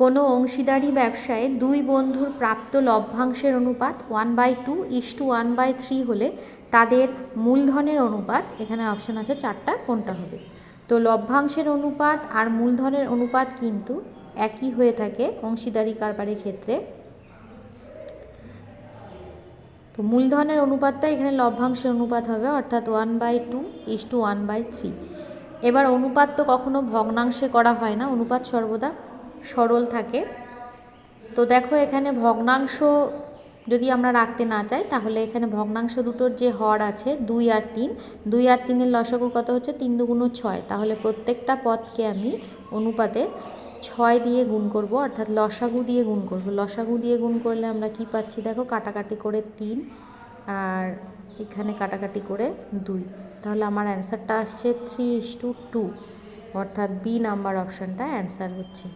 কোনো অংশীদারি ব্যবসায় দুই বন্ধুর প্রাপ্ত লভ্যাংশের অনুপাত one by two is two one by three হলে তাদের মূলধনের অনুপাত, এখানে অপশন আছে চারটা, কোনটা হবে? তো লভ্যাংশের অনুপাত আর মূলধনের অনুপাত কিন্তু একই হয়ে থাকে অংশীদারি কারবারের ক্ষেত্রে। তো মূলধনের অনুপাতটা এখানে লভ্যাংশের অনুপাত হবে, অর্থাৎ one by two is two one by three এবার অনুপাত তো কখনো ভগ্নাংশে করা হয় না, অনুপাত সর্বদা সরল থাকে। তো দেখো এখানে ভগ্নাংশ যদি আমরা রাখতে না চাই, তাহলে এখানে ভগ্নাংশ দুটোর যে হর আছে, দুই আর তিন, দুই আর তিনের লসাগু কত হচ্ছে? তিন দুগুণ ছয়। তাহলে প্রত্যেকটা পদকে আমি অনুপাতে ছয় দিয়ে গুণ করব, অর্থাৎ লসাগু দিয়ে গুণ করব। লসাগু দিয়ে গুণ করলে আমরা কি পাচ্ছি? দেখো কাটাকাটি করে তিন আর এখানে কাটাকাটি করে দুই। তাহলে আমার অ্যান্সারটা আসছে থ্রি ইস টু টু, অর্থাৎ বি নাম্বার অপশানটা অ্যান্সার হচ্ছে।